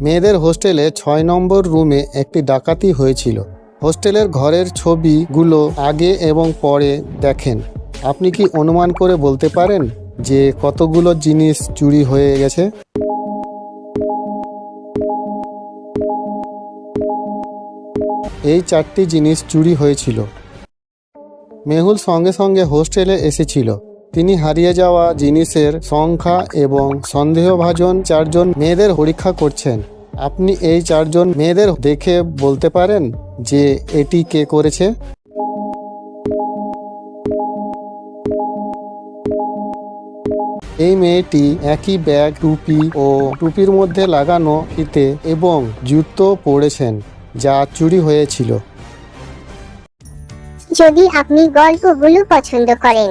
মেয়েদের হোস্টেলে ছয় নম্বর রুমে একটি ডাকাতি হয়েছিল। হোস্টেলের ঘরের ছবিগুলো আগে এবং পরে দেখেন। আপনি কি অনুমান করে বলতে পারেন যে কতগুলো জিনিস চুরি হয়ে গেছে? এই চারটি জিনিস চুরি হয়েছিল। মেহুল সঙ্গে সঙ্গে হোস্টেলে এসেছিল। তিনি হারিয়ে যাওয়া জিনিসের সংখ্যা এবং সন্দেহভাজন চারজন মেয়েদের পরীক্ষা করছেন। আপনি এই চারজন মেয়েদের দেখে বলতে পারেন যে এটি কে করেছে? এই মেয়েটি একই ব্যাগ, টুপি ও টুপির মধ্যে লাগানো ফিতে এবং জুতো পরেছেন, যা চুরি হয়েছিল। যদি আপনি গল্পগুলো পছন্দ করেন